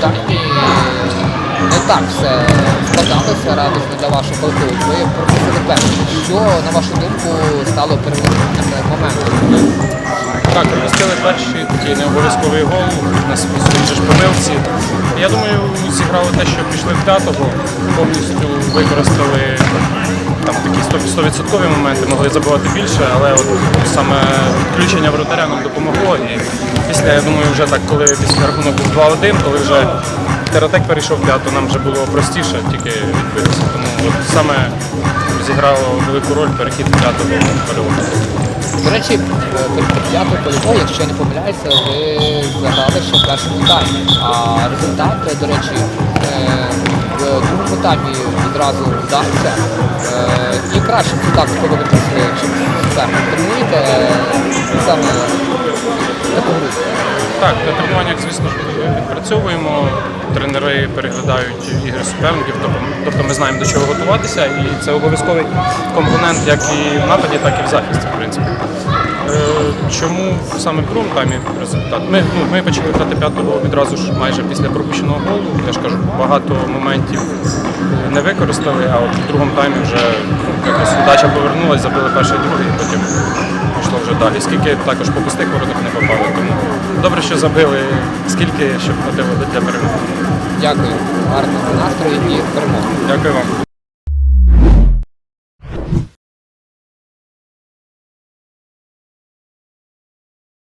таймі не так все складалося радісно для вашого колективу. Ви пропустили певні. Що, на вашу думку, стало переломним моментом? Так, пропустили перший такий необов'язковий гол на своїй ж помилці. Я думаю, зіграло те, що пішли в п'ятого, повністю використали там такі 100% 100% моменти, могли забивати більше, але от саме включення вратаря нам допомогло. І після, я думаю, вже так, коли після рахунок був 2-1, коли вже Тератек перейшов в п'яту, нам вже було простіше тільки відбитися. Тому от саме зіграло велику роль перехід в п'ятого перевороту. До речі, е, перед якщо я не помиляюся, ви заграли ще в першому таймі. А результат, е, до речі, е, в другому таймі відразу вдався. І кращим результатом, коли ви прийшли, чим суперник. Тренуєте саме? Так, на тренуваннях, звісно відпрацьовуємо. Тренери переглядають ігри суперників, тобто, тобто ми знаємо до чого готуватися, і це обов'язковий компонент як і в нападі, так і в захисті, в принципі. Е, Чому саме в другому таймі результат? Ми, ну, ми почали грати п'ятого відразу ж майже після пропущеного голу. Я ж кажу, багато моментів не використали, а от в другому таймі вже ну, якось удача повернулася, забили перший другий, далі. Скільки також по пустих воротах не попали. Тому добре, що забили, скільки щоб хватило для перемоги. Дякую. Гарного настрою і перемоги. Дякую вам.